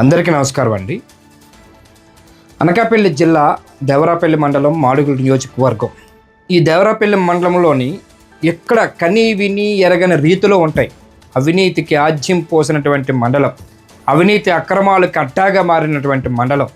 అందరికీ నమస్కారం అండి. అనకాపల్లి జిల్లా దేవరాపల్లి మండలం మాడుగుడి నియోజకవర్గం. ఈ దేవరాపల్లి మండలంలోని ఎక్కడ కని విని ఎరగని రీతిలో ఉంటాయి అవినీతికి ఆజ్యం పోసినటువంటి మండలం అవినీతి అక్రమాలకు కట్టాగా మారినటువంటి మండలం.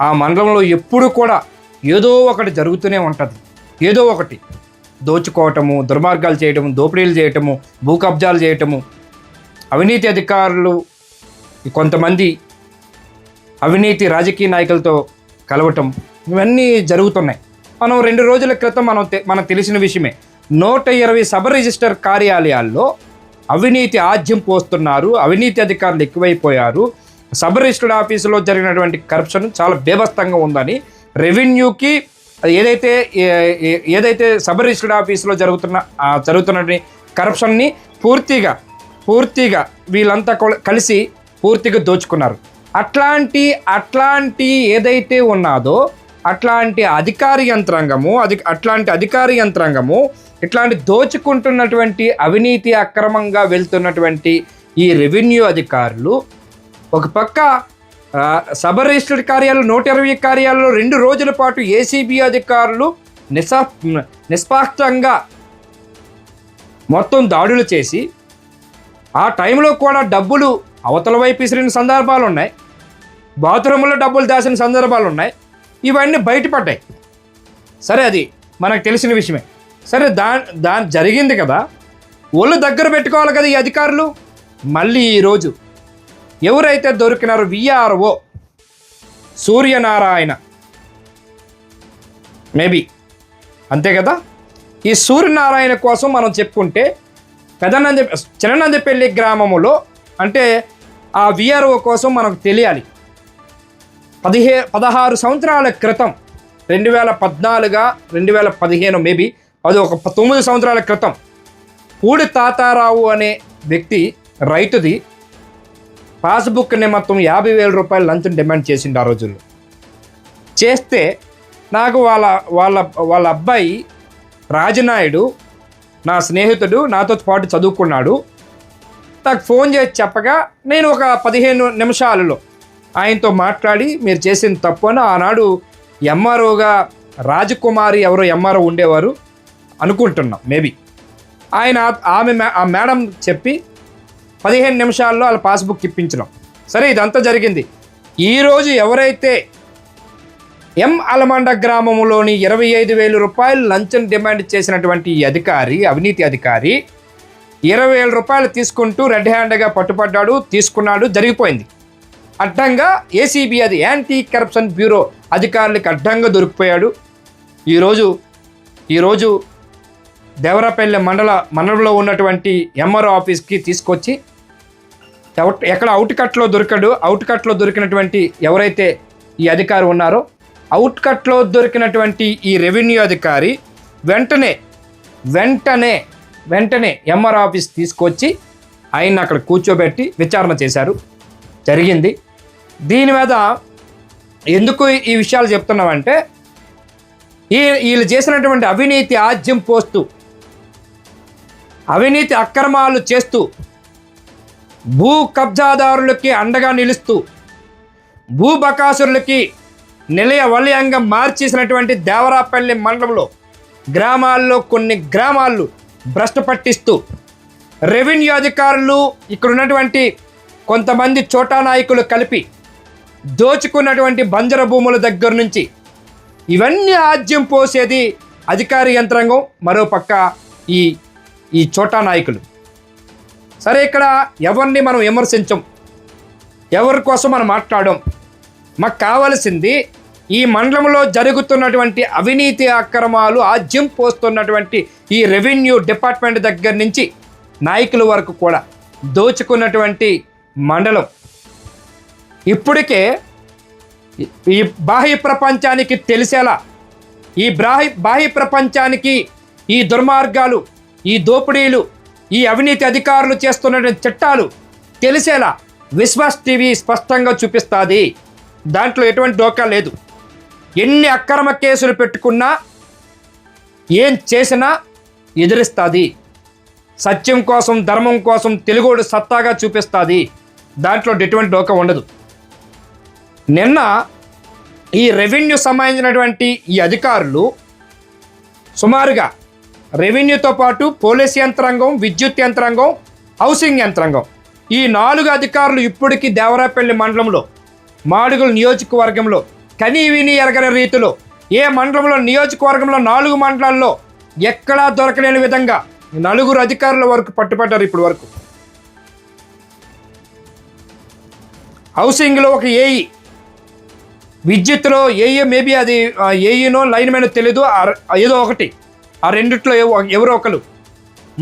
ఆ మండలంలో ఎప్పుడు కూడా ఏదో ఒకటి జరుగుతూనే ఉంటుంది. ఏదో ఒకటి. దోచుకోవటము దుర్మార్గాలు చేయటము దోపిడీలు చేయటము భూ కబ్జాలు చేయటము. అవినీతి అధికారులు కొంతమంది అవినీతి రాజకీయ నాయకులతో కలవటం ఇవన్నీ జరుగుతున్నాయి. మనం రెండు రోజుల క్రితం మనం మనకు తెలిసిన విషయమే. నూట ఇరవై సబ్ రిజిస్టర్ కార్యాలయాల్లో అవినీతి ఆజ్యం పోస్తున్నారు అవినీతి అధికారులు ఎక్కువైపోయారు. సబ్ రిజిస్టర్డ్ ఆఫీసులో జరిగినటువంటి కరప్షన్ చాలా బేభస్తంగా ఉందని రెవెన్యూకి ఏదైతే ఏ- ఏదైతే సబ్ రిజిస్టర్డ్ ఆఫీసులో జరుగుతున్న జరుగుతున్న కరప్షన్ని పూర్తిగా పూర్తిగా వీళ్ళంతా కలిసి పూర్తిగా దోచుకున్నారు. అట్లాంటి అట్లాంటి ఏదైతే ఉన్నదో అట్లాంటి అధికార యంత్రాంగము అది అట్లాంటి అధికార యంత్రాంగము ఇట్లాంటి దోచుకుంటున్నటువంటి అవినీతి అక్రమంగా వెళ్తున్నటువంటి ఈ రెవెన్యూ అధికారులు ఒక పక్క ఆ, సబ్ రిజిస్టర్డ్ కార్యాలయం నూట ఇరవై కార్యాలయంలో రెండు రోజుల పాటు ఏసీబీ అధికారులు నిసా నిష్పాక్షంగా మొత్తం దాడులు చేసి ఆ టైంలో కూడా డబ్బులు అవతల వైపు విసిరిన సందర్భాలు ఉన్నాయి బాత్రూంలో డబ్బులు దాచిన సందర్భాలు ఉన్నాయి. ఇవన్నీ బయటపడ్డాయి. సరే అది మనకు తెలిసిన విషయమే. సరే దా దాని జరిగింది కదా. ఒళ్ళు దగ్గర పెట్టుకోవాలి కదా ఈ అధికారులు. మళ్ళీ ఈరోజు ఎవరైతే దొరికినారో విఆర్ఓ సూర్యనారాయణ. మేబీ. అంతే కదా? ఈ సూర్యనారాయణ కోసం మనం చెప్పుకుంటే పెదనంది చిన్ననందిపల్లి గ్రామములో అంటే ఆ విఆర్ఓ కోసం మనకు తెలియాలి. పదిహే పదహారు సంవత్సరాల క్రితం రెండు వేల పద్నాలుగా రెండు వేల పదిహేను మేబీ అది ఒక తొమ్మిది సంవత్సరాల క్రితం పూడి తాతారావు అనే వ్యక్తి రైతుది పాస్బుక్ నిమిత్తం యాభై వేల రూపాయలు లంచం డిమాండ్ చేసిండు ఆ రోజుల్లో. చేస్తే నాకు వాళ్ళ వాళ్ళ వాళ్ళ అబ్బాయి రాజనాయుడు నా స్నేహితుడు నాతో పాటు చదువుకున్నాడు. నాకు ఫోన్ చేసి చెప్పగా నేను ఒక పదిహేను నిమిషాలలో ఆయనతో మాట్లాడి మీరు చేసిన తప్పు అని ఆనాడు ఎంఆర్ఓగా రాజకుమారి ఎవరో ఎంఆర్ఓ ఉండేవారు అనుకుంటున్నాం మేబీ. ఆయన ఆమె ఆ మేడం చెప్పి పదిహేను నిమిషాల్లో వాళ్ళ పాస్బుక్ ఇప్పించడం సరే ఇదంతా జరిగింది. ఈరోజు ఎవరైతే ఎం అలమండ గ్రామంలోని ఇరవై ఐదు వేల రూపాయలు లంచం డిమాండ్ చేసినటువంటి అధికారి అవినీతి అధికారి ఇరవై వేల రూపాయలు తీసుకుంటూ రెడ్ హ్యాండ్గా పట్టుపడ్డాడు తీసుకున్నాడు జరిగిపోయింది. అడ్డంగా ఏసీబీ అది యాంటీ కరప్షన్ బ్యూరో అధికారులకు అడ్డంగా దొరికిపోయాడు. ఈరోజు ఈరోజు దేవరాపల్లి మండల మండలంలో ఉన్నటువంటి ఎంఆర్ఓ ఆఫీస్కి తీసుకొచ్చి ఎక్కడ అవుట్ కట్లో దొరికాడు అవుట్ కట్లో దొరికినటువంటి ఎవరైతే ఈ అధికారి ఉన్నారో అవుట్ కట్లో దొరికినటువంటి ఈ రెవెన్యూ అధికారి వెంటనే వెంటనే వెంటనే ఎంఆర్ ఆఫీస్ తీసుకొచ్చి ఆయన అక్కడ కూర్చోబెట్టి విచారణ చేశారు. జరిగింది. దీని మీద ఎందుకు ఈ విషయాలు చెప్తున్నామంటే ఈ వీళ్ళు చేసినటువంటి అవినీతి ఆజ్యం పోస్తూ అవినీతి అక్రమాలు చేస్తూ భూ కబ్జాదారులకి అండగా నిలుస్తూ భూ బకాసురులకి నిలయ వలయంగా మార్చేసినటువంటి దేవరాపల్లి మండలంలో గ్రామాల్లో కొన్ని గ్రామాలు భ్రష్టు పట్టిస్తూ రెవెన్యూ అధికారులు ఇక్కడ ఉన్నటువంటి కొంతమంది చోటా నాయకులు కలిపి దోచుకున్నటువంటి బంజర భూముల దగ్గర నుంచి ఇవన్నీ ఆజ్యం పోసేది అధికార యంత్రాంగం మరోపక్క ఈ ఈ చోటా నాయకులు. సరే ఇక్కడ ఎవరిని మనం విమర్శించం? ఎవరి కోసం మనం మాట్లాడడం? మాకు కావలసింది ఈ మండలంలో జరుగుతున్నటువంటి అవినీతి అక్రమాలు ఆజ్యం పోస్తున్నటువంటి ఈ రెవెన్యూ డిపార్ట్మెంట్ దగ్గర నుంచి నాయకుల వరకు కూడా దోచుకున్నటువంటి మండలం ఇప్పటికే ఈ- బాహ్య ప్రపంచానికి తెలిసేలా ఈ బాహ్య బాహ్య ప్రపంచానికి ఈ దుర్మార్గాలు ఈ దోపిడీలు ఈ అవినీతి అధికారులు చేస్తున్నటువంటి చట్టాలు తెలిసేలా విశ్వాస్ టీవీ స్పష్టంగా చూపిస్తుంది. దాంట్లో ఎటువంటి డోకా లేదు. ఎన్ని అక్రమ కేసులు పెట్టుకున్నా ఏం చేసినా ఎదిరిస్తుంది. సత్యం కోసం ధర్మం కోసం తెలుగోడు సత్తాగా చూపిస్తుంది. దాంట్లో ఎటువంటి డోకా ఉండదు. నిన్న ఈ రెవెన్యూ సంబంధించినటువంటి ఈ అధికారులు సుమారుగా రెవెన్యూతో పాటు పోలీస్ యంత్రాంగం విద్యుత్ యంత్రాంగం హౌసింగ్ యంత్రాంగం. ఈ నాలుగు అధికారులు ఇప్పటికీ దేవరాపల్లి మండలంలో మాడుగుల నియోజకవర్గంలో కని విని ఎరగని రీతిలో ఏ మండలంలో నియోజకవర్గంలో నాలుగు మండలాల్లో ఎక్కడా దొరకలేని విధంగా నలుగురు అధికారుల వరకు పట్టుపడ్డారు ఇప్పటి వరకు. హౌసింగ్లో ఒక ఏఈ విద్యుత్తులో ఏఏ మేబీ అది ఏఈనో లైన్ మ్యాన్ తెలీదు ఏదో ఒకటి. ఆ రెండిట్లో ఎవరో ఒకరు.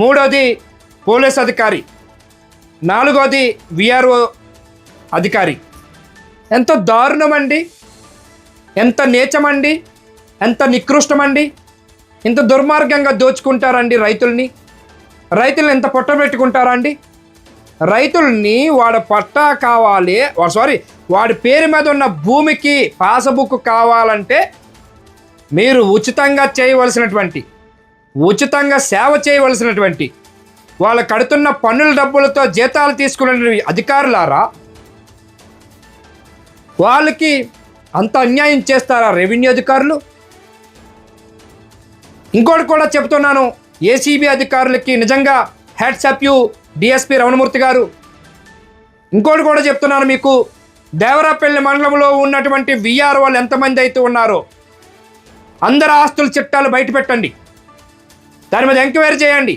మూడోది పోలీస్ అధికారి. నాలుగోది విఆర్ఓ అధికారి. ఎంత దారుణమండి. ఎంత నీచమండి. ఎంత నికృష్టమండి. ఇంత దుర్మార్గంగా దోచుకుంటారండి రైతుల్ని. రైతుల్ని ఎంత పొట్టబెట్టుకుంటారా అండి రైతుల్ని వాడి పట్టా కావాలి సారీ వాడి పేరు మీద ఉన్న భూమికి పాసబుక్ కావాలంటే మీరు ఉచితంగా చేయవలసినటువంటి ఉచితంగా సేవ చేయవలసినటువంటి వాళ్ళు కడుతున్న పన్నుల డబ్బులతో జీతాలు తీసుకునే అధికారులారా వాళ్ళకి అంత అన్యాయం చేస్తారా రెవెన్యూ అధికారులు? ఇంకోటి కూడా చెప్తున్నాను ఏసీబీ అధికారులకి నిజంగా హ్యాట్సప్ యూ డిఎస్పి రమణమూర్తి గారు. ఇంకోటి కూడా చెప్తున్నాను మీకు దేవరాపల్లి మండలంలో ఉన్నటువంటి విఆర్ వాళ్ళు ఎంతమంది అయితే ఉన్నారో అందరు ఆస్తుల చిట్టాలు బయట పెట్టండి. దాని మీద ఎంక్వైరీ చేయండి.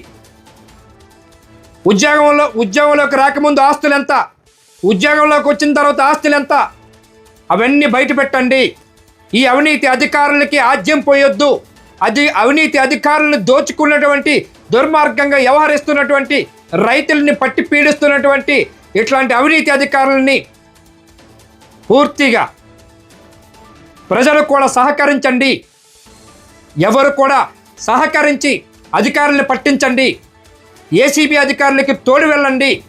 ఉద్యోగంలో ఉద్యోగంలోకి రాకముందు ఆస్తులు ఎంత? ఉద్యోగంలోకి వచ్చిన తర్వాత ఆస్తులు ఎంత? అవన్నీ బయట పెట్టండి. ఈ అవినీతి అధికారులకి ఆజ్యం పోయొద్దు. అది అవినీతి అధికారులను దోచుకున్నటువంటి దుర్మార్గంగా వ్యవహరిస్తున్నటువంటి రైతుల్ని పట్టి పీడిస్తున్నటువంటి ఇట్లాంటి అవినీతి అధికారులని పూర్తిగా ప్రజలు కూడా సహకరించండి. ఎవరు కూడా సహకరించి అధికారుల్ని పట్టించండి. ఏసీబీ అధికారులకి తోడు వెళ్ళండి.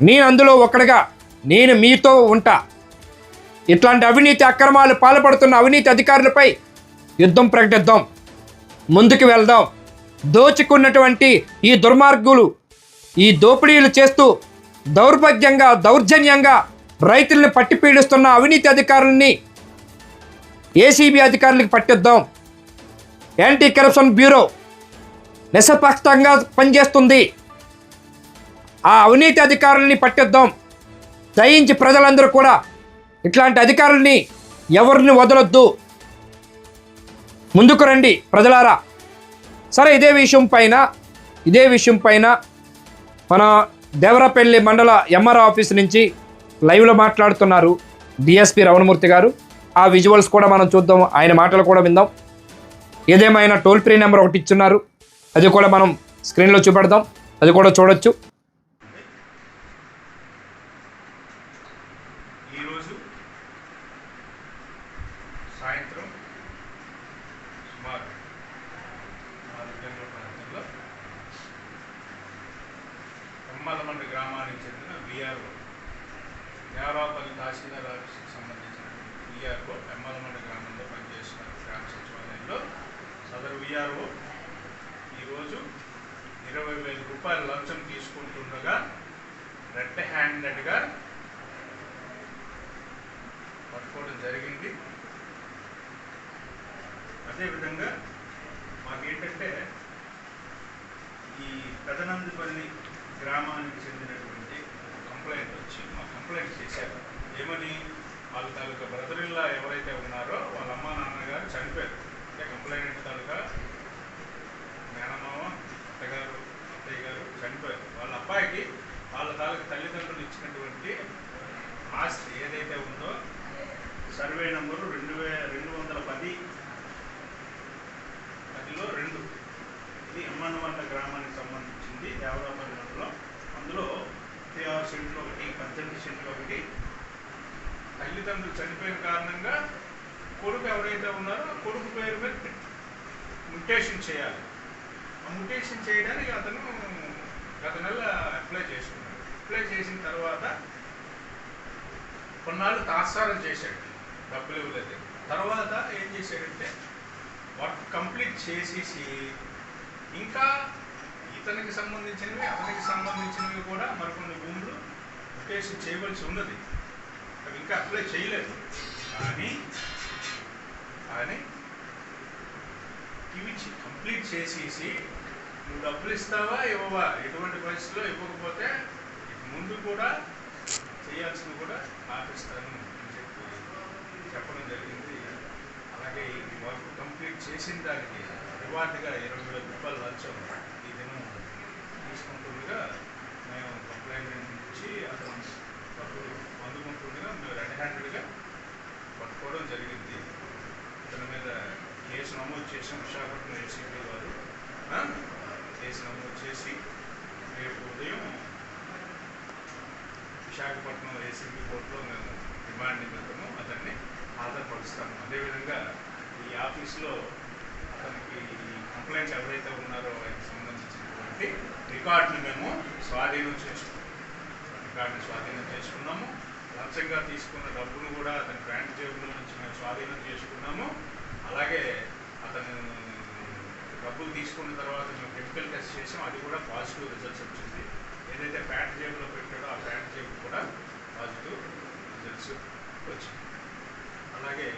నేను అందులో ఒకడుగా నేను మీతో ఉంటా. ఇట్లాంటి అవినీతి అక్రమాలు పాల్పడుతున్న అవినీతి అధికారులపై యుద్ధం ప్రకటిద్దాం. ముందుకు వెళ్దాం. దోచుకున్నటువంటి ఈ దుర్మార్గులు ఈ దోపిడీలు చేస్తూ దౌర్భాగ్యంగా దౌర్జన్యంగా రైతుల్ని పట్టి పీడిస్తున్న అవినీతి అధికారుల్ని ఏసీబీ అధికారులకి పట్టిద్దాం. యాంటీ కరప్షన్ బ్యూరో నిష్పక్షంగా పనిచేస్తుంది. ఆ అవినీతి అధికారుల్ని పట్టిద్దాం. దయించి ప్రజలందరూ కూడా ఇట్లాంటి అధికారుల్ని ఎవరిని వదలొద్దు. ముందుకు రండి ప్రజలారా. సరే ఇదే విషయం పైన ఇదే విషయం పైన మన దేవరపల్లి మండల ఎంఆర్ఓ ఆఫీస్ నుంచి లైవ్లో మాట్లాడుతున్నారు డిఎస్పి రవణమూర్తి గారు. ఆ విజువల్స్ కూడా మనం చూద్దాం ఆయన మాటలు కూడా విందాం. ఏదేమైనా టోల్ ఫ్రీ నెంబర్ ఒకటి ఇచ్చున్నారు. అది కూడా మనం స్క్రీన్లో చూపెడదాం. అది కూడా చూడొచ్చు ఈరోజు సాయంత్రం సుమారు నాలుగు గంటల ప్రాంతంలో కొమ్మలమండి గ్రామానికి చెందిన విఆర్ఓ దేవరాపల్లి తహసీల్దార్ ఆఫీస్కి సంబంధించిన విఆర్ఓ ఎమ్మలమండి గ్రామంలో పనిచేస్తున్నారు గ్రామ సచివాలయంలో సదరు ఈరోజు ఇరవై వేల రూపాయల లంచం తీసుకుంటుండగా రెడ్ హ్యాండెడ్గా పట్టుకోవడం జరిగింది. అదేవిధంగా మాకేంటంటే ఈ పెదనందిపల్లి గ్రామానికి చెందినటువంటి కంప్లైంట్ వచ్చి మా కంప్లైంట్ చేశారు. ఏమని? వాళ్ళ తాలూకా బ్రదర్ ఇల్లా ఎవరైతే ఉన్నారో వాళ్ళ అమ్మ నాన్నగారు చనిపోయారు. అంటే కంప్లైంట్ తాలూకా మేనమామ అత్తగారు అత్తయ్య గారు చనిపోయారు వాళ్ళ అబ్బాయికి వాళ్ళ తాలూకా తల్లిదండ్రులు ఇచ్చినటువంటి ఆస్తి ఏదైతే ఉందో సర్వే నంబరు రెండు వే రెండు వందల పది. పదిలో రెండు. ఇది ఎమ్మనవంట గ్రామానికి సంబంధించింది దేవరాపల్లి మండలం. అందులో ముప్పై ఆరు సెంట్లు ఒకటి పద్దెనిమిది సెంట్లు ఒకటి. తల్లిదండ్రులు చనిపోయిన కారణంగా కొడుకు ఎవరైతే ఉన్నారో ఆ కొడుకు పేరు మీద ముటేషన్ చేయాలి. ఆ ముటేషన్ చేయడానికి అతను గత నెల అప్లై చేసుకున్నాడు అప్లై చేసిన తర్వాత కొన్నాళ్ళు తాత్సారం చేశాడు. డబ్బులు ఇవ్వలేదు. తర్వాత ఏం చేశాడంటే వర్క్ కంప్లీట్ చేసేసి ఇంకా ఇతనికి సంబంధించినవి అతనికి సంబంధించినవి కూడా మరికొన్ని భూములు ముటేషన్ చేయవలసి ఉన్నది. అవి ఇంకా అప్లై చేయలేదు. కానీ కానీ ఇవి కంప్లీట్ చేసేసి నువ్వు డబ్బులు ఇస్తావా ఇవ్వవా? ఎటువంటి పరిస్థితిలో ఇవ్వకపోతే ముందు కూడా చేయాల్సింది కూడా ఆపిస్తాను. చెప్పడం జరిగింది. అలాగే ఈ వర్క్ కంప్లీట్ చేసిన దానికి రివార్డుగా ఇరవై వేల రూపాయలు లంచం ఈ దినం తీసుకుంటుండగా మేము కంప్లైంట్ నుంచి అతను డబ్బులు అందుకుంటుండగా మేము రెడ్ హ్యాండెడ్గా పట్టుకోవడం జరిగింది. అతని మీద కేసు నమోదు చేసాం విశాఖపట్నం ఏసీపీ వారు. కేసు నమోదు చేసి రేపు ఉదయం విశాఖపట్నం ఏసీపీ కోర్టులో మేము డిమాండ్ నిమిత్తము ఆధారపరుస్తాము అదేవిధంగా ఈ ఆఫీస్లో అతనికి కంప్లైంట్స్ ఎవరైతే ఉన్నారో ఆయనకు సంబంధించినటువంటి రికార్డుని మేము స్వాధీనం చేసుకున్నాం. రికార్డును స్వాధీనం చేసుకున్నాము. లంచంగా తీసుకున్న డబ్బును కూడా అతని బ్యాంక్ జేబులో నుంచి మేము స్వాధీనం చేసుకున్నాము. అలాగే అతను డబ్బులు తీసుకున్న తర్వాత మేము కెమికల్ టెస్ట్ చేసాం. అది కూడా పాజిటివ్ రిజల్ట్స్ వచ్చింది. ఏదైతే ప్యాంట్ జేబులో పెట్టాడో ఆ ప్యాంట్ జేబు కూడా పాజిటివ్ రిజల్ట్స్ వచ్చింది. అలాగే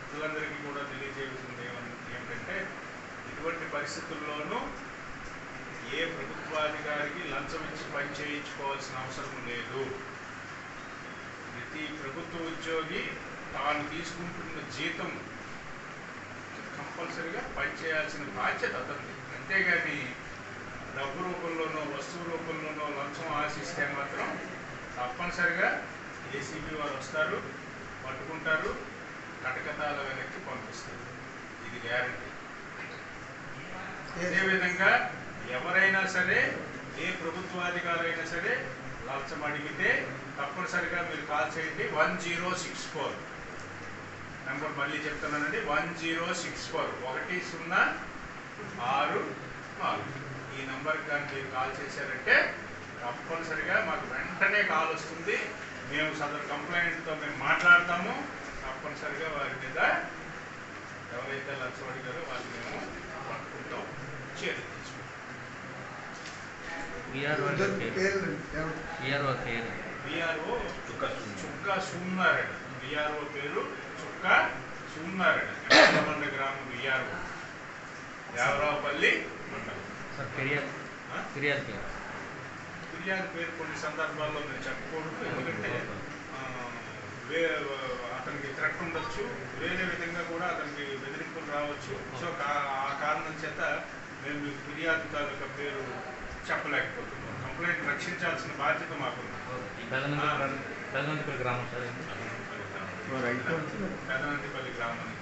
ప్రజలందరికీ కూడా తెలియజేయవలసింది ఏమంటే ఇటువంటి పరిస్థితుల్లోనూ ఏ ప్రభుత్వాధికారికి లంచం ఇచ్చి పని చేయించుకోవాల్సిన అవసరం లేదు. ప్రతి ప్రభుత్వ ఉద్యోగి తాను తీసుకుంటున్న జీతం కంపల్సరిగా పనిచేయాల్సిన బాధ్యత అతనిది. అంతేగాని డబ్బు రూపంలోనో వస్తువు రూపంలోనో లంచం ఆశిస్తే మాత్రం తప్పనిసరిగా ఏసీబీ వారు వస్తారు పట్టుకుంటారు కటకటాల వెనక్కి పంపిస్తారు ఇది గ్యారంటీ అదేవిధంగా ఎవరైనా సరే ఏ ప్రభుత్వాధికారైనా సరే లంచం అడిగితే తప్పనిసరిగా మీరు కాల్ చేయండి. One zero six four. Number మళ్ళీ చెప్తున్నానండి. One zero six four. ఒకటి సున్నా ఆరు నాలుగు. ఈ నెంబర్కి కానీ మీరు కాల్ చేశారంటే తప్పనిసరిగా మాకు వెంటనే కాల్ వస్తుంది. మేము సదరు కంప్లైంట్తో మేము మాట్లాడతాము. తప్పనిసరిగా వారి మీద ఎవరైతే లంచం అడిగారో వాళ్ళు మేము పట్టుకుంటాం. పేరు. విఆర్ఓ చుక్క సూన్నారెడ్డి పేరు చుక్క సూన్నారెడ్డి గ్రామం విఆర్ఓ. దేవరావుపల్లి మండలం. సార్ ఫిర్యాదు. పేరు. ఫిర్యాదు పేరు కొన్ని సందర్భాల్లో నేను చెప్పకూడదు ఎందుకంటే వే అతనికి థ్రెట్ ఉండొచ్చు. వేరే విధంగా కూడా అతనికి బెదిరింపులు రావచ్చు. సో కా- ఆ కారణం చేత మేము మీకు ఫిర్యాదు తాలూకా పేరు చెప్పలేకపోతున్నాం. కంప్లైంట్ రక్షించాల్సిన బాధ్యత మాకుంది. పెదనందిపల్లి పెదనందిపల్లి గ్రామం. పెదనందిపల్లి గ్రామం